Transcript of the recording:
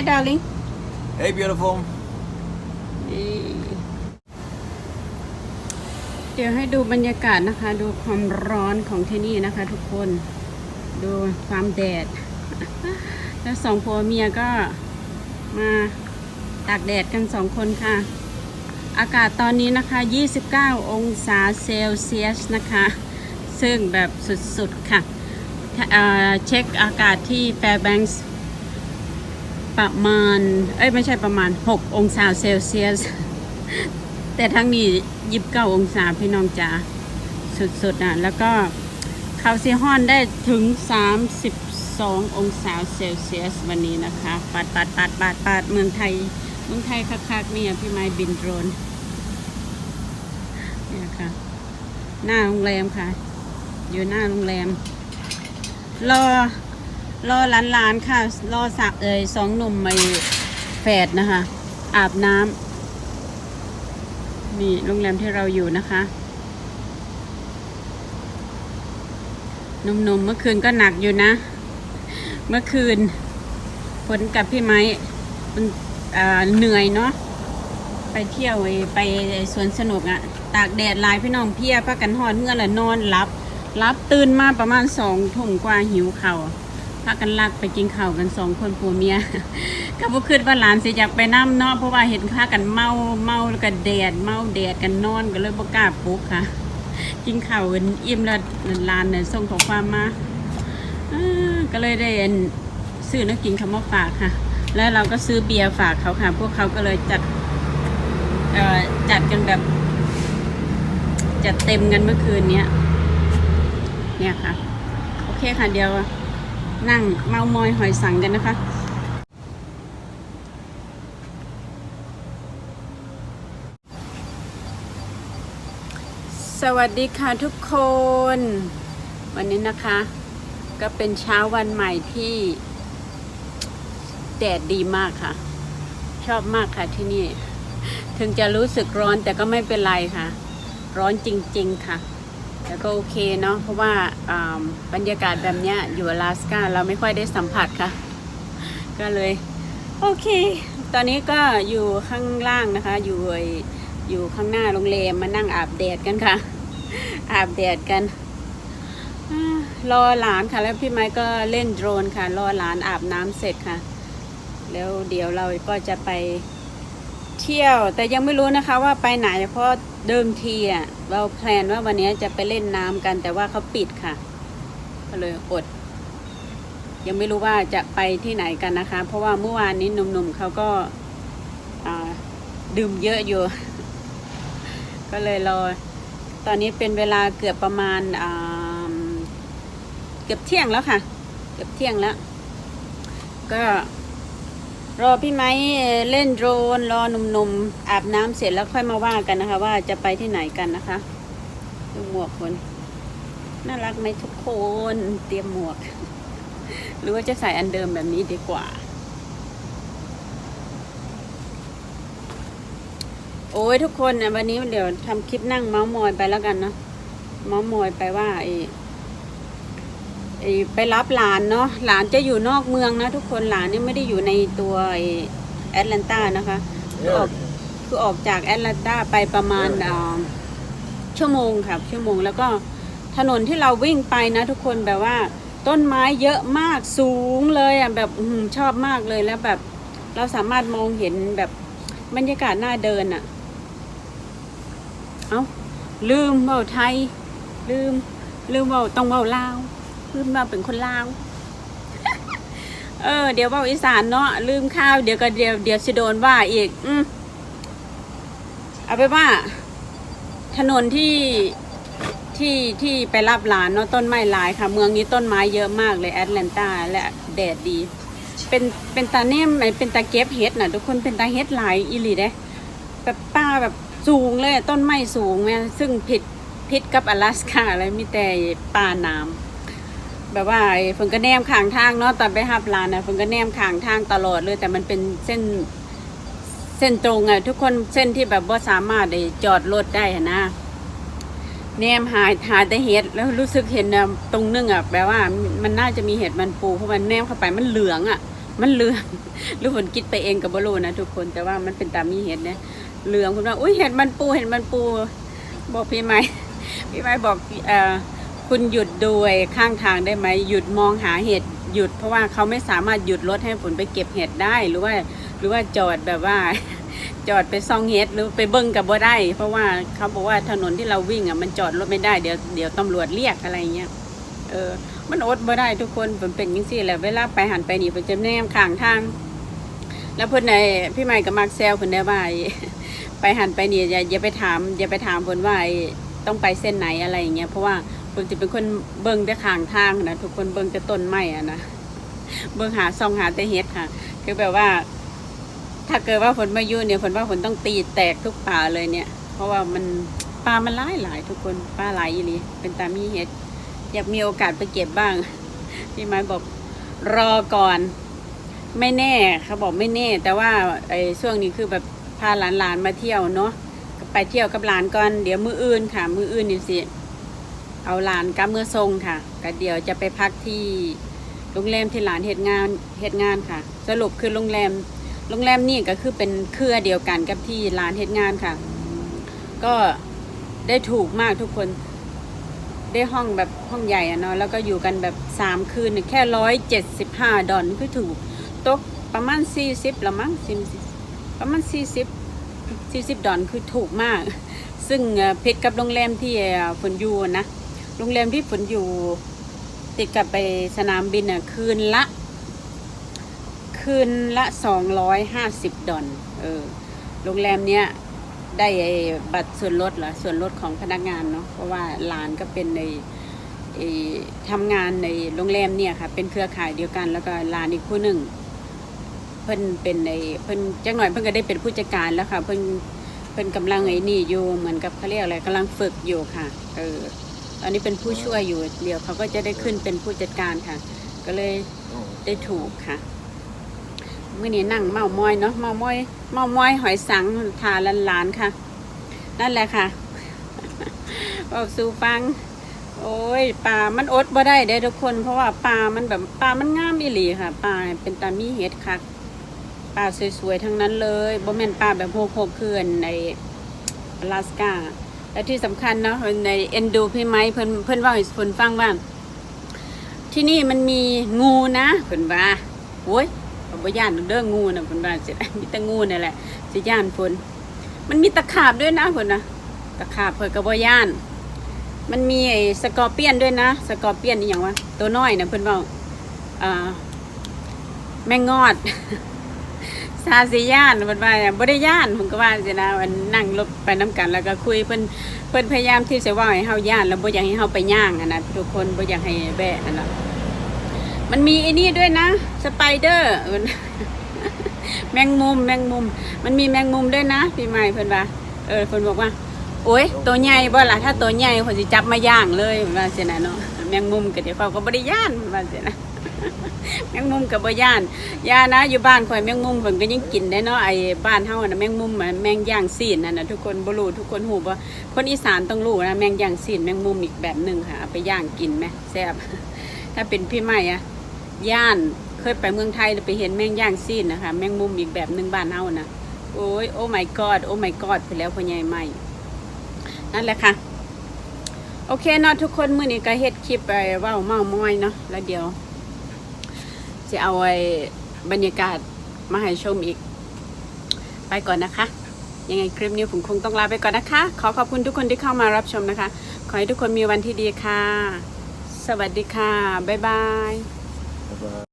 Hi darling Hey, beautiful. เดี๋ยวให้ดูบรรยากาศนะคะ ดูความร้อนของที่นี่นะคะ ทุกคน ดูความแดด แล้วสองผัวเมียก็มาตากแดดกันสองคนค่ะ อากาศตอนนี้นะคะ 29 องศาเซลเซียสนะคะ ซึ่งแบบสุดๆค่ะเอ่อเช็คอากาศที่ Fairbanks ประมาณ เอ้ยไม่ใช่ประมาณ 6 องศาเซลเซียส แต่ทั้งนี้ยิบเก้าองศาพี่น้องจ๋าสุดๆนะแล้วก็เขาซีฮอนได้ถึง 32 องศาเซลเซียสวันนี้นะคะปาดปาดปาดปาดปาดเมืองไทย เมืองไทยคักๆเนี่ยพี่ไม้บินโดรนเนี่ยค่ะ หน้าโรงแรมค่ะ อยู่หน้าโรงแรม รอ รอหลานๆค่ะ รอสักเอยสองหนุ่มไอ้แฝดนะคะ อาบน้ำนี่โรงแรมที่เราอยู่นะคะหนุ่มๆเมื่อคืนก็หนักอยู่นะ เมื่อคืนฝนกับพี่ไม้มันเหนื่อยเนาะไปเที่ยวไปสวนสนุกอะตากแดดลายพี่น้องเพียพักกันหอดเมื่อละนอนรับ รับตื่นมาประมาณสองทุ่มกว่าหิวเข่า พากันลักไปกินข้าวกันสองคนผัวเมียก็บ่คิดว่าหลานสิอยากไปน้ำเนาะเพราะว่าเห็นพากันเมาเมาแล้วก็แดดเมาแดดกันนอนก็เลยบ่กล้าปลุกค่ะ กินข้าวกันอิ่มแล้วหลานเนี่ยส่งข้อความมาก็เลยได้อันซื้อน้ำกินคำว่าฝากค่ะ แล้วเราก็ซื้อเบียร์ฝากเขาค่ะ พวกเขาก็เลยจัดเอ่อจัดกันแบบจัดเต็มกันเมื่อคืนเนี้ยเนี่ยค่ะ โอเคค่ะเดี๋ยว นั่งเมามอยหอยสังกันนะคะ สวัสดีค่ะทุกคน วันนี้นะคะ ก็เป็นเช้าวันใหม่ที่แดดดีมากค่ะ ชอบมากค่ะที่นี่ ถึงจะรู้สึกร้อนแต่ก็ไม่เป็นไรค่ะ ร้อนจริง ๆ ค่ะ แต่ก็โอเคเนาะเพราะว่าบรรยากาศแบบเนี้ยอยู่อลาสกาเราไม่ค่อยได้สัมผัสค่ะ ก็เลย โอเค ตอนนี้ก็อยู่ข้างล่างนะคะ อยู่ไออยู่ข้างหน้าโรงแรมมานั่งอาบแดดกันค่ะ อาบแดดกันรอหลานค่ะ แล้วพี่ไม้ก็เล่นโดรนค่ะ รอหลานอาบน้ำเสร็จค่ะ แล้วเดี๋ยวเราก็จะไปเที่ยว แต่ยังไม่รู้นะคะว่าไปไหนเพราะ เดิมทีอะเราแพลนว่าวันนี้จะไปเล่นน้ำกัน แต่ว่าเขาปิดค่ะ ก็เลยอด ยังไม่รู้ว่าจะไปที่ไหนกันนะคะ เพราะว่าเมื่อวานนี้หนุ่มๆเขาก็ดื่มเยอะอยู่ ก็เลยรอ ตอนนี้เป็นเวลาเกือบประมาณเกือบเที่ยงแล้วค่ะ เกือบเที่ยงแล้ว ก็ รอพี่ไม้เล่นโดรนรอหนุ่มๆอาบน้ำเสร็จแล้วค่อยมาว่ากันนะคะ ว่าจะไปที่ไหนกันนะคะดูหมวกคนน่ารักไหมทุกคนเตรียมหมวก หรือว่าจะใส่อันเดิมแบบนี้ดีกว่า โอ้ยทุกคนนะวันนี้เดี๋ยวทำคลิปนั่งเมาส์มอยไปแล้วกันเนาะเมาส์มอยไปว่าไอ ไอ้ไปรับหลานเนาะหลานจะอยู่นอกเมืองนะ ทุกคนหลานนี่ไม่ได้อยู่ในตัวไอ้แอตแลนตานะคะคือออกคือออกจากแอตแลนตาไปประมาณอ่าชั่วโมงครับชั่วโมงแล้วก็ถนนที่เราวิ่งไปนะทุกคนแบบว่า ต้นไม้เยอะมากสูงเลยอะแบบอื้อหือชอบมากเลยแล้วแบบ เราสามารถมองเห็นแบบบรรยากาศน่าเดินอะ เอาลืมเบาไทย ลืม ลืมเบาต้องเบาลาว ลืมเบาเป็นคนลาว เออ เดี๋ยวเบาอีสานเนาะลืมข้าวเดี๋ยวก็เดี๋ยวเดี๋ยวสิโดนว่าอีก อืมเอาไปว่า ถนนที่ที่ที่ไปรับหลานเนาะต้นไม้หลายค่ะ เมืองนี้ต้นไม้เยอะมากเลยแอตแลนตาและแดดดี เป็นเป็นตาเนมเป็นตาเก็บเห็ดนะทุกคนเป็นตาเห็ดหลายอีหลีเด้แบบป้าแบบสูงเลยต้นไม้สูงแม่ซึ่งผิดผิดกับอลาสกาอะไรมีแต่ป่าน้ำ แบบว่าไอ้ฝนก็แนมข้างทางเนาะตอนไปหับลานนะฝนก็แนมข้างทางตลอดเลยแต่มันเป็นเส้นเส้นตรงอะทุกคนเส้นที่แบบว่าสามารถได้จอดรถได้อะนะแนมหายหาแต่เห็ดแล้วรู้สึกเห็นอะตรงนึงอะแบบว่ามันน่าจะมีเห็ดมันปูเพราะมันแนมเข้าไปมันเหลืองอะมันเหลืองหรือฝนคิดไปเองกับบรูนะทุกคนแต่ว่ามันเป็นตามมีเห็ดนะเหลืองคุณว่าอุ้ยเห็ดมันปูเห็ดมันปู บอกพี่ไม้พี่ไม้บอกเอ่อ คุณหยุดดูข้างทางได้ไหมหยุดมองหาเห็ดหยุด เพราะว่าเขาไม่สามารถหยุดรถให้ฝนไปเก็บเห็ดได้หรือว่า หรือว่าจอดแบบว่า จอดไปซองเฮ็ดหรือไปเบิ้งกับบ่ได้ เพราะว่าเขาบอกว่าถนนที่เราวิ่งอะมันจอดรถไม่ได้เดี๋ยวเดี๋ยวตำรวจเรียกอะไรเงี้ยเออมันอดบ่ได้ทุกคนผมเป็นจังซี่แหละเวลาไปหันไปหนี่เพิ่นจะแนมข้างทาง แล้วเพิ่อนในพี่ใหม่ก็มักแซวเพิ่นได้ว่าไอ้ไปหันไปหนีอย่าอย่าไปถามอย่าไปถามเพิ่นว่าต้องไปเส้นไหนอะไรเงี้ยเพราะว่า เพิ่นจะเป็นคนเบิ่งแต่ข้างทางนะทุกคนเบิ่งแต่ต้นไม้อะนะเบิ่งหาซองหาแต่เฮ็ดค่ะ คือแบบว่า ถ้าเกิดว่าฝนมายู่เนี่ยฝนว่าฝนต้องตีแตกทุกป่าเลยเนี่ย เพราะว่ามันปลามันหลายหลายทุกคนปลาหลายอีหลีเป็นตามีเห็ด อยากมีโอกาสไปเก็บบ้างพี่ไม้บอกรอก่อน ไม่แน่เขาบอกไม่แน่ แต่ว่าไอ้ช่วงนี้คือแบบพาหลานๆมาเที่ยวเนาะไปเที่ยวกับหลานก่อนเดี๋ยวมืออื่นค่ะ มืออื่นนี่สิ เอาหลานกับมือทรงค่ะก็เดี๋ยวจะไปพักที่โรงแรมที่หลานเหตุงานเหตุงานค่ะ สรุปคือโรงแรมโรงแรมนี่ก็คือเป็นเครือเดียวกันกับที่ร้านเฮ็ดงานค่ะ ก็ได้ถูกมากทุกคนได้ห้องแบบห้องใหญ่อะเนาะแล้วก็อยู่กันแบบสามคืนแค่ร้อยเจ็ดสิบห้าดอลคือถูกตกประมาณสี่สิบละมั้งสิประมาณสี่สิบสี่สิบดอลคือถูกมาก ซึ่งเพชรกับโรงแรมที่เอ่อฝนอยู่นะ โรงแรมที่ฝนอยู่ติดกับไปสนามบินอะคืนละ คืนละสองร้อยห้าสิบดอลเออโรงแรมเนี้ยได้บัตรส่วนลดเหรอส่วนลดของพนักงานเนาะเพราะว่าลานก็เป็นในทำงานในโรงแรมเนี่ยค่ะ เป็นเครือข่ายเดียวกัน แล้วก็ลานอีกผู้หนึ่งเพิ่นเป็นในเพิ่นจังหน่อยเพิ่นก็ได้เป็นผู้จัดการแล้วค่ะ เพิ่นเพิ่นกำลังไอ้นี่อยู่เหมือนกับเขาเรียกอะไรกำลังฝึกอยู่ค่ะ เออ ตอนนี้เป็นผู้ช่วยอยู่ เดี๋ยวเขาก็จะได้ขึ้นเป็นผู้จัดการค่ะ ก็เลยได้ถูกค่ะมื่อนี้นั่งเมามอยเนาะเมามอยเมามอยหอยสังทาลันลานๆค่ะ นั่นแหละค่ะบอกสู่ฟัง โอ้ยปลามันอดบ่ได้เด้อทุกคน เพราะว่าปลามันแบบปลามันงามอีหลีค่ะปลาเป็นตามีเห็ดค่ะปลาสวยๆทั้งนั้นเลยบ่แม่นปลาแบบโหกๆเคือนในอลาสกา และที่สำคัญเนาะในเอ็นดูพี่ไม้เพิ่นเพิ่นว่าให้ฝนฟังว่า ที่นี่มันมีงูนะเพิ่นว่าโอ้ยผมบ่ย่านเด้องูนะเพิ่นว่าสิมีแต่งูนี่แหละสิย่านฝนมันมีตะขาบด้วยนะเพิ่นนะตะขาบเพิ่นก็บ่ย่าน มันมีไอ้สกอร์เปียนด้วยนะ สกอร์เปียนนี่หยังวะตัวน้อยนะเพิ่นว้าอ่าแมงงอด ซาสิย่านเพิ่นว่าบ่ได้ย่านผมก็ว่าสินะมันนั่งรถไปน้กัน แล้วก็คุยเพิ่นเพิ่นพยายามที่จะว่าให้เฮาย่านแล้วบ่อยากให้เฮาไปย่างอะนะทุกคนบ่อยากให้แบะนั่นล่ะมันมีไอ้นี่ด้วยนะสไปเดอร์แมงมุมแมงมุม มันมีแมงมุมด้วยนะพี่ใหม่เพิ่นว่าเออเพิ่นบอกว่า โอ้ยตัวใหญ่บ่ล่ะถ้าตัวใหญ่คนสิจับมาย่างเลยว่าสินะเนาะแมงมุมก็เดี๋ยวเขาก็บ่ได้ย่านเพิ่นว่าสินะ แมงมุมก็บ่ย่านย่านนะอยู่บ้านข่อยแมงมุมเพิ่นก็ยังกินได้เนาะไอ้บ้านเฮาน่ะแมงมุมอะแมงย่างซีนนั่นน่ะทุกคนบ่รู้ทุกคนฮู้บ่คนอีสานต้องรู้นะแมงย่างซีนแมงมุมอีกแบบหนึงค่ะเอาไปย่างกินไหมแซ่บถ้าเป็นพี่ใหม่อะย่านเคยไปเมืองไทยแล้วไปเห็นแมงย่างซีนนะคะแมงมุมอีกแบบหนึ่งบ้านเฮานะโอ้ยโอ้ my god โอ้ my god ไปแล้วพ่อใหญ่ใหม่นั่นแหละค่ะโอเคเนาะทุกคนมื้อนี้ก็เฮ็ดคลิปไปเว้าเมามอยเนาะแล้วเดี๋ยว จะเอาไอ้บรรยากาศมาให้ชมอีก ไปก่อนนะคะ ยังไงคลิปนี้ผมคงต้องลาไปก่อนนะคะ ขอขอบคุณทุกคนที่เข้ามารับชมนะคะ ขอให้ทุกคนมีวันที่ดีค่ะ สวัสดีค่ะ บ๊ายบาย